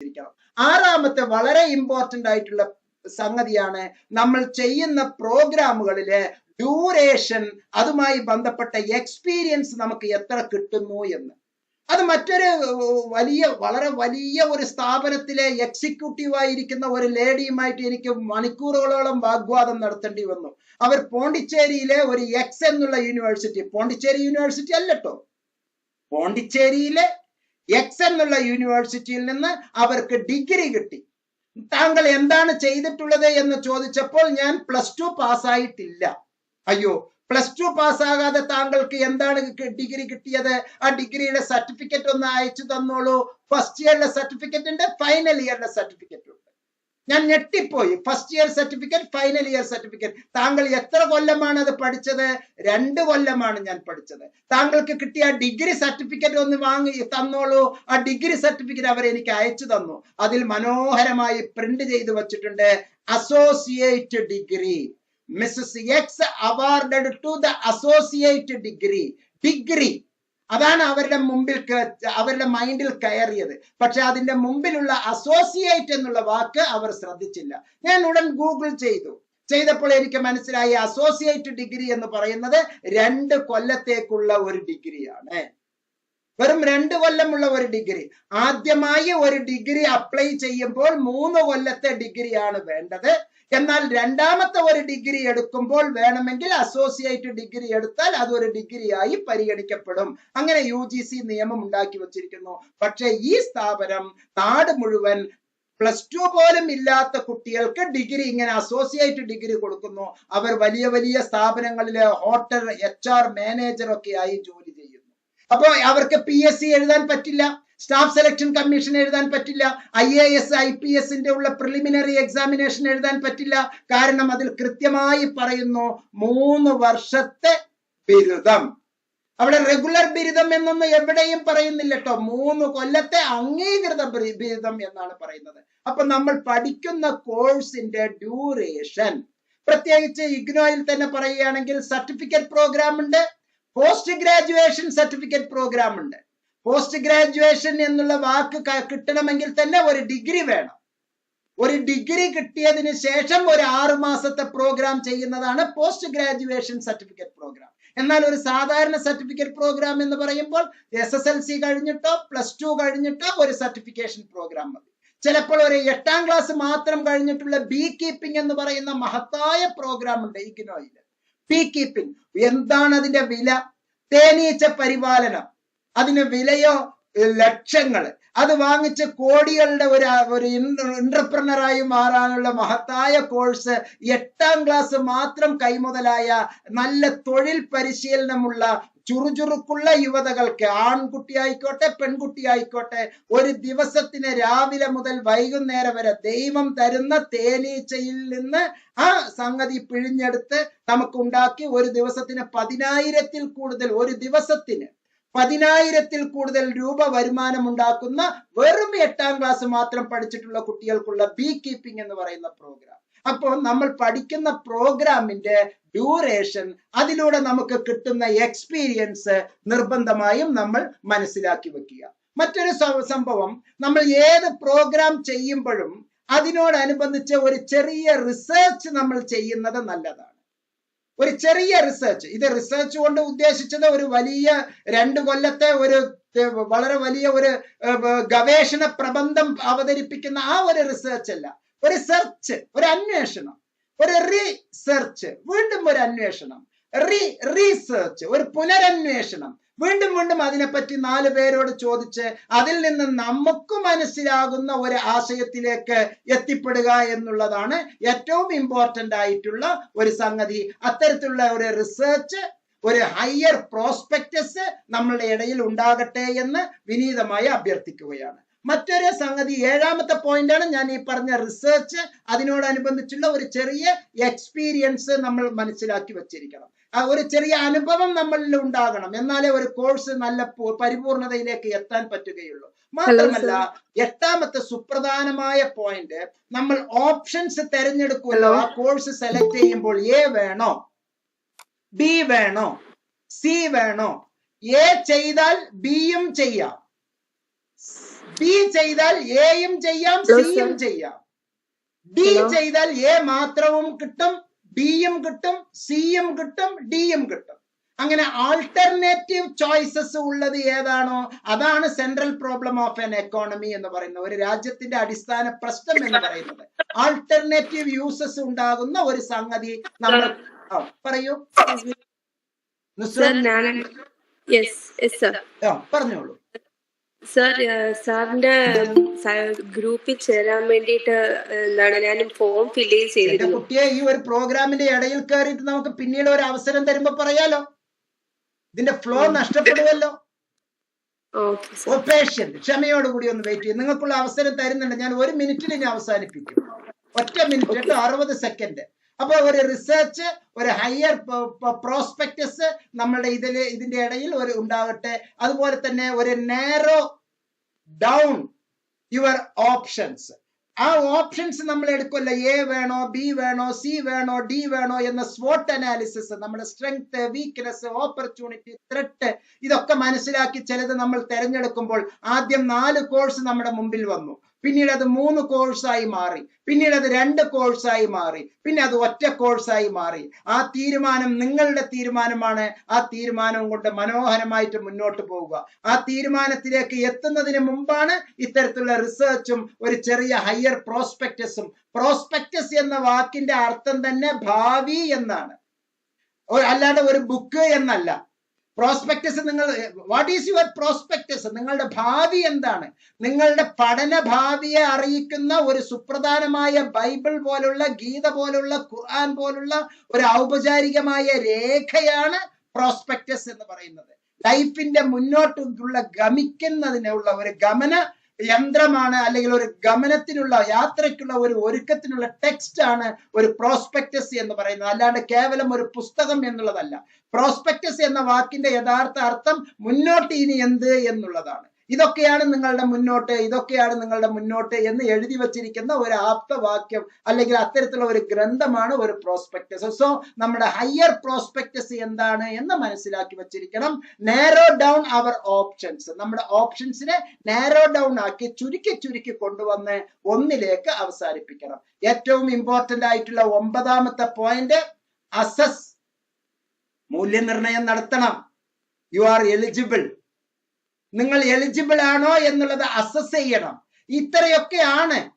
വെച്ചിരിക്കണം ആറാമത്തെ വളരെ ഇമ്പോർട്ടന്റ് ആയിട്ടുള്ള സംഗതിയാണ് നമ്മൾ ചെയ്യുന്ന പ്രോഗ്രാമുകളിലെ ഡ്യൂറേഷൻ അതുമായി ബന്ധപ്പെട്ട എക്സ്പീരിയൻസ് നമുക്ക് എത്ര കിട്ടുന്നു എന്ന്. അത് മറ്റൊരു വലിയ വളരെ വലിയ ഒരു സ്ഥാപനത്തിലെ എക്സിക്യൂട്ടീവായിരിക്കുന്ന ഒരു ലേഡിയുമായിട്ട് എനിക്ക് മണിക്കൂറുകളോളം വാഗ്വാദം നടത്തേണ്ടി വന്നു. അവർ പോണ്ടിച്ചേരിയിലെ ഒരു എക്സ് എന്നുള്ള യൂണിവേഴ്സിറ്റി പോണ്ടിച്ചേരി യൂണിവേഴ്സിറ്റി അല്ലട്ടോ പോണ്ടിച്ചേരിയിലെ എക്സ് എന്നുള്ള യൂണിവേഴ്സിറ്റിയിൽ നിന്ന് അവർക്ക് ഡിഗ്രി കിട്ടി. താങ്കൾ എന്താണ് ചെയ്തിട്ടുള്ളത് എന്ന് ചോദിച്ചപ്പോൾ ഞാൻ പ്ലസ് ടു പാസ്സായിട്ടില്ല അയ്യോ പ്ലസ് ടു പാസ്സാകാതെ താങ്കൾക്ക് എന്താണ് ഡിഗ്രി കിട്ടിയത്? ആ ഡിഗ്രിയുടെ സർട്ടിഫിക്കറ്റ് ഒന്ന് അയച്ചു തന്നോളൂ. ഫസ്റ്റ് ഇയറിലെ സർട്ടിഫിക്കറ്റ് ഉണ്ട് ഫൈനൽ ഇയറിലെ സർട്ടിഫിക്കറ്റ് ഞാൻ ഞെട്ടിപ്പോയി. First year certificate final year certificate താങ്കൾ എത്ര കൊല്ലമാണ് അത് പഠിച്ചത്? രണ്ട് കൊല്ലമാണ് ഞാൻ പഠിച്ചത്. താങ്കൾക്ക് കിട്ടിയ ഡിഗ്രി സർട്ടിഫിക്കറ്റ് ഒന്ന് വാങ്ങി തന്നോളൂ. ആ ഡിഗ്രി സർട്ടിഫിക്കറ്റ് അവർ എനിക്ക് അയച്ചു തന്നു. അതിൽ മനോഹരമായി പ്രിന്റ് ചെയ്ത് വച്ചിട്ടുണ്ട്. Associate degree Mrs X awarded to the associate degree degree അതാണ് അവരുടെ മുമ്പിൽ അവരുടെ മൈൻഡിൽ കയറിയത്. പക്ഷെ അതിന്റെ മുമ്പിലുള്ള അസോസിയേറ്റ് എന്നുള്ള വാക്ക് അവർ ശ്രദ്ധിച്ചില്ല. ഞാൻ ഉടൻ ഗൂഗിൾ ചെയ്തു. ചെയ്തപ്പോൾ എനിക്ക് മനസ്സിലായി അസോസിയേറ്റ് ഡിഗ്രി എന്ന് പറയുന്നത് രണ്ട് കൊല്ലത്തേക്കുള്ള ഒരു ഡിഗ്രിയാണ്. വെറും രണ്ട് കൊല്ലമുള്ള ഒരു ഡിഗ്രി. ആദ്യമായി ഒരു ഡിഗ്രി അപ്ലൈ ചെയ്യുമ്പോൾ മൂന്ന് കൊല്ലത്തെ ഡിഗ്രിയാണ് വേണ്ടത്. എന്നാൽ രണ്ടാമത്തെ ഒരു ഡിഗ്രി എടുക്കുമ്പോൾ വേണമെങ്കിൽ അസോസിയേറ്റ് ഡിഗ്രി എടുത്താൽ അത് ഒരു ഡിഗ്രിയായി പരിഗണിക്കപ്പെടും. അങ്ങനെ യു നിയമം ഉണ്ടാക്കി വച്ചിരിക്കുന്നു. പക്ഷേ ഈ സ്ഥാപനം നാട് മുഴുവൻ പ്ലസ് ടു പോലും ഇല്ലാത്ത കുട്ടികൾക്ക് ഡിഗ്രി ഇങ്ങനെ അസോസിയേറ്റ് ഡിഗ്രി കൊടുക്കുന്നു. അവർ വലിയ വലിയ സ്ഥാപനങ്ങളിലെ ഹോട്ടൽ എച്ച് ആർ മാനേജർ ഒക്കെ ആയി ജോലി ചെയ്യുന്നു. അപ്പോൾ അവർക്ക് പി എസ് സി എഴുതാൻ പറ്റില്ല. സ്റ്റാഫ് സെലക്ഷൻ കമ്മീഷൻ എഴുതാൻ പറ്റില്ല. I A S I P എസിന്റെ ഉള്ള പ്രിലിമിനറി എക്സാമിനേഷൻ എഴുതാൻ പറ്റില്ല. കാരണം അതിൽ കൃത്യമായി പറയുന്നു മൂന്ന് വർഷത്തെ ബിരുദം. അവിടെ റെഗുലർ ബിരുദം എന്നൊന്നും എവിടെയും പറയുന്നില്ല കേട്ടോ മൂന്ന് കൊല്ലത്തെ അംഗീകൃത ബിരു- ബിരുദം എന്നാണ് പറയുന്നത്. അപ്പൊ നമ്മൾ പഠിക്കുന്ന കോഴ്സിന്റെ ഡ്യൂറേഷൻ പ്രത്യേകിച്ച് ഇഗ്നോയിൽ തന്നെ പറയുകയാണെങ്കിൽ സർട്ടിഫിക്കറ്റ് പ്രോഗ്രാം ഉണ്ട്. പോസ്റ്റ് ഗ്രാജുവേഷൻ സർട്ടിഫിക്കറ്റ് പ്രോഗ്രാം ഉണ്ട്. പോസ്റ്റ് ഗ്രാജുവേഷൻ എന്നുള്ള വാക്ക് കിട്ടണമെങ്കിൽ തന്നെ ഒരു ഡിഗ്രി വേണം. ഒരു ഡിഗ്രി കിട്ടിയതിന് ശേഷം ഒരു ആറു മാസത്തെ പ്രോഗ്രാം ചെയ്യുന്നതാണ് പോസ്റ്റ് ഗ്രാജുവേഷൻ സർട്ടിഫിക്കറ്റ് പ്രോഗ്രാം എന്നാൽ ഒരു സാധാരണ സർട്ടിഫിക്കറ്റ് പ്രോഗ്രാം എന്ന് പറയുമ്പോൾ എസ് എസ് എൽ സി കഴിഞ്ഞിട്ടോ പ്ലസ് ടു കഴിഞ്ഞിട്ടോ ഒരു സർട്ടിഫിക്കേഷൻ പ്രോഗ്രാം മതി. ചിലപ്പോൾ ഒരു എട്ടാം ക്ലാസ് മാത്രം കഴിഞ്ഞിട്ടുള്ള ബി കീപ്പിംഗ് എന്ന് പറയുന്ന മഹത്തായ പ്രോഗ്രാം ഉണ്ട് ഇഗ്നോയിൽ. ബി കീപ്പിംഗ് എന്താണ് അതിന്റെ വില? തേനീച്ച പരിപാലനം. അതിന് വിലയോ ലക്ഷങ്ങൾ അത് വാങ്ങിച്ച് കോടികളുടെ ഒരു ഒരു എന്റർപ്രണറായി മാറാനുള്ള മഹത്തായ കോഴ്സ് എട്ടാം ക്ലാസ് മാത്രം കൈമുതലായ നല്ല തൊഴിൽ പരിശീലനമുള്ള ചുറുചുറുക്കുള്ള യുവതകൾക്ക് ആൺകുട്ടി ആയിക്കോട്ടെ പെൺകുട്ടി ആയിക്കോട്ടെ ഒരു ദിവസത്തിന് രാവിലെ മുതൽ വൈകുന്നേരം വരെ ദൈവം തരുന്ന തേനീച്ചയിൽ നിന്ന് ആ സംഗതി പിഴിഞ്ഞെടുത്ത് നമുക്ക് ഉണ്ടാക്കി ഒരു ദിവസത്തിന് പതിനായിരത്തിൽ കൂടുതൽ ഒരു ദിവസത്തിന് പതിനായിരത്തിൽ കൂടുതൽ രൂപ വരുമാനം ഉണ്ടാക്കുന്ന വെറും എട്ടാം ക്ലാസ് മാത്രം പഠിച്ചിട്ടുള്ള കുട്ടികൾക്കുള്ള ബീ കീപ്പിംഗ് എന്ന് പറയുന്ന പ്രോഗ്രാം അപ്പോൾ നമ്മൾ പഠിക്കുന്ന പ്രോഗ്രാമിന്റെ ഡ്യൂറേഷൻ അതിലൂടെ നമുക്ക് കിട്ടുന്ന എക്സ്പീരിയൻസ് നിർബന്ധമായും നമ്മൾ മനസ്സിലാക്കി വെക്കുക. മറ്റൊരു സംഭവം നമ്മൾ ഏത് പ്രോഗ്രാം ചെയ്യുമ്പോഴും അതിനോടനുബന്ധിച്ച് ഒരു ചെറിയ റിസർച്ച് നമ്മൾ ചെയ്യുന്നത് നല്ലതാണ്. ഒരു ചെറിയ റിസർച്ച് ഇത് റിസർച്ച് കൊണ്ട് ഉദ്ദേശിച്ചത് ഒരു വലിയ രണ്ട് കൊല്ലത്തെ ഒരു വളരെ വലിയ ഒരു ഗവേഷണ പ്രബന്ധം അവതരിപ്പിക്കുന്ന ആ ഒരു റിസർച്ച് അല്ല. ഒരു സെർച്ച് ഒരു അന്വേഷണം. ഒരു റീസെർച്ച് വീണ്ടും ഒരു അന്വേഷണം. റീ റീസെർച്ച് ഒരു പുനരന്വേഷണം. വീണ്ടും വീണ്ടും അതിനെപ്പറ്റി നാല് പേരോട് ചോദിച്ച് അതിൽ നിന്ന് നമുക്ക് മനസ്സിലാകുന്ന ഒരു ആശയത്തിലേക്ക് എത്തിപ്പെടുക എന്നുള്ളതാണ് ഏറ്റവും ഇമ്പോർട്ടന്റ് ആയിട്ടുള്ള ഒരു സംഗതി. അത്തരത്തിലുള്ള ഒരു റിസർച്ച് ഒരു ഹയർ പ്രോസ്പെക്ടസ് നമ്മളുടെ ഇടയിൽ ഉണ്ടാകട്ടെ എന്ന് വിനീതമായി അഭ്യർത്ഥിക്കുകയാണ്. മറ്റൊരു സംഗതി ഏഴാമത്തെ പോയിന്റാണ് ഞാൻ ഈ പറഞ്ഞ റിസർച്ച് അതിനോടനുബന്ധിച്ചുള്ള ഒരു ചെറിയ എക്സ്പീരിയൻസ് നമ്മൾ മനസ്സിലാക്കി വെച്ചിരിക്കണം. ഒരു ചെറിയ അനുഭവം നമ്മളിൽ ഉണ്ടാകണം. എന്നാലേ ഒരു കോഴ്സ് നല്ല പരിപൂർണതയിലേക്ക് എത്താൻ പറ്റുകയുള്ളൂ. മാത്രമല്ല എട്ടാമത്തെ സുപ്രധാനമായ പോയിന്റ് നമ്മൾ ഓപ്ഷൻസ് തെരഞ്ഞെടുക്കുമല്ലോ. ആ കോഴ്സ് സെലക്ട് ചെയ്യുമ്പോൾ എ വേണോ? ബി വേണോ? സി വേണോ? എ ചെയ്താൽ ബിയും ചെയ്യാം. ബി ചെയ്താൽ എയും ചെയ്യാം സിയും ചെയ്യാം. ഡി ചെയ്താൽ എ മാത്രവും കിട്ടും ബിയും കിട്ടും സിയും കിട്ടും ഡിയും കിട്ടും. അങ്ങനെ ആൾട്ടർനേറ്റീവ് ചോയ്സസ് ഉള്ളത് ഏതാണോ അതാണ് central problem of an economy എന്ന് പറയുന്നത്. ഒരു രാജ്യത്തിന്റെ അടിസ്ഥാന പ്രശ്നം എന്ന് പറയുന്നത്. ആൾട്ടർനേറ്റീവ് യൂസസ് ഉണ്ടാകുന്ന ഒരു സംഗതി നമ്മൾ പറയൂ. പറഞ്ഞോളൂ. സർ സാറിന്റെ ഗ്രൂപ്പിൽ ചേരാൻ വേണ്ടിയിട്ട് എന്താണ് ഞാൻ ഫോം ഫില്ല് ചെയ്തിരുന്നു. കുട്ടിയെ ഈ ഒരു പ്രോഗ്രാമിന്റെ ഇടയിൽ കയറിയിട്ട് നമുക്ക് പിന്നീട് ഒരു അവസരം തരുമ്പോ പറയാലോ? ഇതിന്റെ ഫ്ലോ നഷ്ടപ്പെടുമല്ലോ. പേഷ്യന്റ് ക്ഷമയോടുകൂടി ഒന്ന് വെയിറ്റ് ചെയ്യും. നിങ്ങൾക്കുള്ള അവസരം തരുന്നുണ്ട്. ഞാൻ ഒരു മിനിറ്റിൽ ഞാൻ അവസാനിപ്പിക്കും. ഒറ്റ മിനിറ്റ് അറുപത് സെക്കൻഡ് അപ്പൊ ഒരു റിസർച്ച് ഒരു ഹയർ പ്രോസ്പെക്ടസ് നമ്മളുടെ ഇതിൽ ഇതിന്റെ ഇടയിൽ ഒരു ഉണ്ടാവട്ടെ അതുപോലെ തന്നെ ഒരു നാരോ ഡൗൺ യുവർ ഓപ്ഷൻസ് ആ ഓപ്ഷൻസ് നമ്മൾ എടുക്കുമല്ലോ. എ വേണോ ബി വേണോ സി വേണോ ഡി വേണോ എന്ന സ്വോട്ട് അനാലിസിസ് നമ്മുടെ സ്ട്രെങ്ത് വീക്ക്നെസ് ഓപ്പർച്യൂണിറ്റി ത്രെട്ട് ഇതൊക്കെ മനസ്സിലാക്കി ചിലത് നമ്മൾ തിരഞ്ഞെടുക്കുമ്പോൾ ആദ്യം നാല് കോഴ്സ് നമ്മുടെ മുമ്പിൽ വന്നു. പിന്നീട് അത് മൂന്ന് കോഴ്സായി മാറി. പിന്നീട് അത് രണ്ട് കോഴ്സായി മാറി. പിന്നെ അത് ഒറ്റ കോഴ്സായി മാറി. ആ തീരുമാനം നിങ്ങളുടെ തീരുമാനമാണ്. ആ തീരുമാനം കൊണ്ട് മനോഹരമായിട്ട് മുന്നോട്ട് പോവുക. ആ തീരുമാനത്തിലേക്ക് എത്തുന്നതിന് മുമ്പാണ് ഇത്തരത്തിലുള്ള റിസർച്ചും ഒരു ചെറിയ ഹയർ പ്രോസ്പെക്ടസും പ്രോസ്പെക്ടസ് എന്ന വാക്കിന്റെ അർത്ഥം തന്നെ ഭാവി എന്നാണ്. അല്ലാതെ ഒരു ബുക്ക് എന്നല്ല. പ്രോസ്പെക്ടസ് നിങ്ങൾ വാട്ട് ഈസ് യുവർ പ്രോസ്പെക്ടസ് നിങ്ങളുടെ ഭാവി എന്താണ്? നിങ്ങളുടെ പഠന ഭാവിയെ അറിയിക്കുന്ന ഒരു സുപ്രധാനമായ ബൈബിൾ പോലുള്ള ഗീത പോലുള്ള ഖുർആൻ പോലുള്ള ഒരു ഔപചാരികമായ രേഖയാണ് പ്രോസ്പെക്ടസ് എന്ന് പറയുന്നത്. ലൈഫിന്റെ മുന്നോട്ടുള്ള ഗമിക്കുന്നതിനുള്ള ഒരു ഗമന യന്ത്രമാണ് അല്ലെങ്കിൽ ഒരു ഗമനത്തിനുള്ള യാത്രയ്ക്കുള്ള ഒരു ഒരുക്കത്തിനുള്ള ടെക്സ്റ്റ് ആണ് ഒരു പ്രോസ്പെക്ടസ് എന്ന് പറയുന്നത്. അല്ലാണ്ട് കേവലം ഒരു പുസ്തകം എന്നുള്ളതല്ല. പ്രോസ്പെക്ടസ് എന്ന വാക്കിന്റെ യഥാർത്ഥ അർത്ഥം മുന്നോട്ട് ഇനി എന്ത് എന്നുള്ളതാണ്. ഇതൊക്കെയാണ് നിങ്ങളുടെ മുന്നോട്ട് ഇതൊക്കെയാണ് നിങ്ങളുടെ മുന്നോട്ട് എന്ന് എഴുതി വച്ചിരിക്കുന്ന ഒരു ആപ്തവാക്യം അല്ലെങ്കിൽ അത്തരത്തിലുള്ള ഒരു ഗ്രന്ഥമാണ് ഒരു പ്രോസ്പെക്ടസ് സോ നമ്മുടെ ഹയർ പ്രോസ്പെക്ടസ് എന്താണ് എന്ന് മനസ്സിലാക്കി വച്ചിരിക്കണം. നാരോ ഡൗൺ അവർ ഓപ്ഷൻസ് നമ്മുടെ ഓപ്ഷൻസിനെ നാരോ ഡൗൺ ആക്കി ചുരുക്കി ചുരുക്കി കൊണ്ടുവന്ന് ഒന്നിലേക്ക് അവസാനിപ്പിക്കണം. ഏറ്റവും ഇമ്പോർട്ടന്റ് ആയിട്ടുള്ള ഒമ്പതാമത്തെ പോയിന്റ് അസസ് മൂല്യനിർണയം നടത്തണം. യു ആർ എലിജിബിൾ നിങ്ങൾ എലിജിബിൾ ആണോ എന്നുള്ളത് അസസ് ചെയ്യണം. ഇത്രയൊക്കെയാണ്.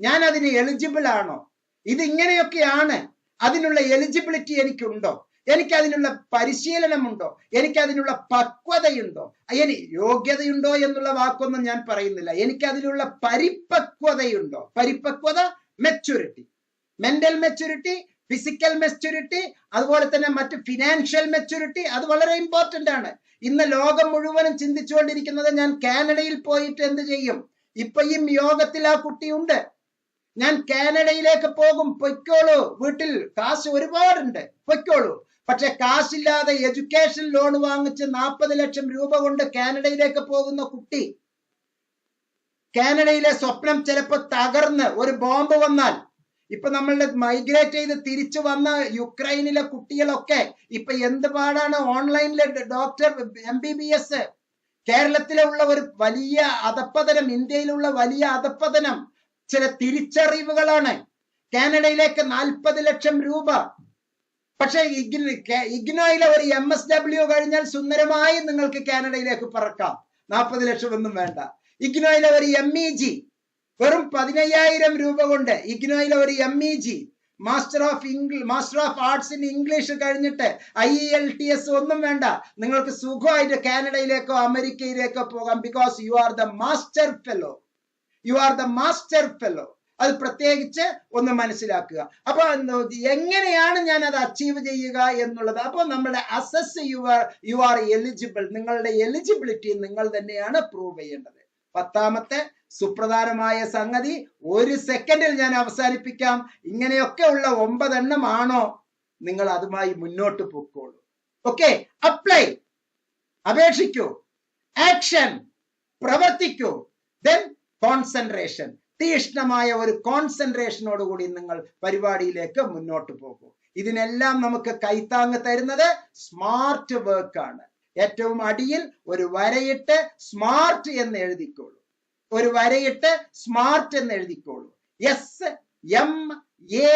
ഞാൻ അതിന് എലിജിബിൾ ആണോ? ഇത് ഇങ്ങനെയൊക്കെയാണ് അതിനുള്ള എലിജിബിലിറ്റി എനിക്കുണ്ടോ? എനിക്ക് അതിനുള്ള പരിശീലനമുണ്ടോ? എനിക്ക് അതിനുള്ള പക്വതയുണ്ടോ? ഇനി യോഗ്യതയുണ്ടോ എന്നുള്ള വാക്കൊന്നും ഞാൻ പറയുന്നില്ല. എനിക്ക് അതിനുള്ള പരിപക്വതയുണ്ടോ? പരിപക്വത maturity mental maturity physical maturity അതുപോലെ തന്നെ മറ്റ് ഫിനാൻഷ്യൽ മെച്യൂരിറ്റി അത് വളരെ ഇമ്പോർട്ടന്റ് ആണ്. ഇന്ന് ലോകം മുഴുവനും ചിന്തിച്ചുകൊണ്ടിരിക്കുന്നത് ഞാൻ കാനഡയിൽ പോയിട്ട് എന്ത് ചെയ്യും? ഇപ്പൊ ഈ യോഗത്തിൽ ആ കുട്ടിയുണ്ട് ഞാൻ കാനഡയിലേക്ക് പോകും പൊയ്ക്കോളൂ. വീട്ടിൽ കാശ് ഒരുപാടുണ്ട് പൊയ്ക്കോളൂ. പക്ഷെ കാശില്ലാതെ എഡ്യൂക്കേഷൻ ലോൺ വാങ്ങിച്ച് നാൽപ്പത് ലക്ഷം രൂപ കൊണ്ട് കാനഡയിലേക്ക് പോകുന്ന കുട്ടി കാനഡയിലെ സ്വപ്നം ചിലപ്പോൾ തകർന്ന് ഒരു ബോംബ് വന്നാൽ ഇപ്പൊ നമ്മളുടെ മൈഗ്രേറ്റ് ചെയ്ത് തിരിച്ചു വന്ന യുക്രൈനിലെ കുട്ടികളൊക്കെ ഇപ്പൊ എന്ത് പാടാണ് ഓൺലൈനിലെ doctor M B B S കേരളത്തിലെ ഉള്ള ഒരു വലിയ അധപ്പതനം ഇന്ത്യയിലുള്ള വലിയ അധപ്പതനം ചില തിരിച്ചറിവുകളാണ്. കാനഡയിലേക്ക് നാൽപ്പത് ലക്ഷം രൂപ. പക്ഷെ ഇഗ്നോയിലെ ഒരു എം എസ് ഡബ്ല്യു കഴിഞ്ഞാൽ സുന്ദരമായി നിങ്ങൾക്ക് കാനഡയിലേക്ക് പറക്കാം. നാൽപ്പത് ലക്ഷം ഒന്നും വേണ്ട. ഇഗ്നോയിലെ ഒരു എം ഇ ജി വെറും പതിനയ്യായിരം രൂപ കൊണ്ട് ഇഗ്നോയിലെ ഒരു M E G master of English master of arts in English കഴിഞ്ഞിട്ട് ഐ എൽ ടി എസ് ഒന്നും വേണ്ട. നിങ്ങൾക്ക് സുഖമായിട്ട് കാനഡയിലേക്കോ അമേരിക്കയിലേക്കോ പോകാം. Because you are the master fellow you are the master fellow അത് പ്രത്യേകിച്ച് ഒന്ന് മനസ്സിലാക്കുക. അപ്പൊ എങ്ങനെയാണ് ഞാൻ അത് അച്ചീവ് ചെയ്യുക എന്നുള്ളത്? അപ്പൊ നമ്മുടെ assess you are you are eligible നിങ്ങളുടെ എലിജിബിലിറ്റി നിങ്ങൾ തന്നെയാണ് പ്രൂവ് ചെയ്യേണ്ടത്. പത്താമത്തെ സുപ്രധാനമായ സംഗതി ഒരു സെക്കൻഡിൽ ഞാൻ അവസാനിപ്പിക്കാം. ഇങ്ങനെയൊക്കെ ഉള്ള ഒമ്പതെണ്ണം ആണോ? നിങ്ങൾ അതുമായി മുന്നോട്ട് പോയിക്കോളൂ ഓക്കെ അപ്ലൈ അപേക്ഷിക്കൂ. ആക്ഷൻ പ്രവർത്തിക്കൂ. ദെൻ കോൺസെൻട്രേഷൻ തീഷ്ണമായ ഒരു കോൺസെൻട്രേഷനോടുകൂടി നിങ്ങൾ പരിപാടിയിലേക്ക് മുന്നോട്ട് പോകൂ. ഇതിനെല്ലാം നമുക്ക് കൈത്താങ്ങ് തരുന്നത് സ്മാർട്ട് വർക്ക് ആണ്. ഏറ്റവും അടിയിൽ ഒരു വരയിട്ട് സ്മാർട്ട് എന്ന് എഴുതിക്കോളൂ ഒരു വരയിട്ട് സ്മാർട്ട് എന്ന് എഴുതിക്കോളൂ S M A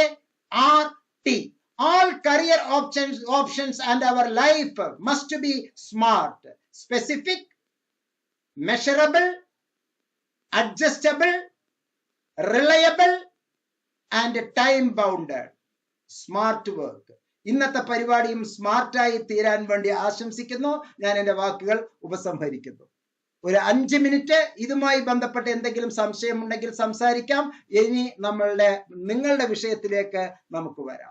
R T all career options options and our life must be smart specific measurable adjustable reliable and time bounded smart work ഇന്നത്തെ പരിപാടിയും സ്മാർട്ടായി തീരാൻ വേണ്ടി ആശംസിക്കുന്നു. ഞാൻ എന്റെ വാക്കുകൾ ഉപസംഹരിക്കുന്നു. ഒരു അഞ്ച് മിനിറ്റ് ഇതുമായി ബന്ധപ്പെട്ട് എന്തെങ്കിലും സംശയമുണ്ടെങ്കിൽ സംസാരിക്കാം. ഇനി നമ്മളുടെ നിങ്ങളുടെ വിഷയത്തിലേക്ക് നമുക്ക് വരാം.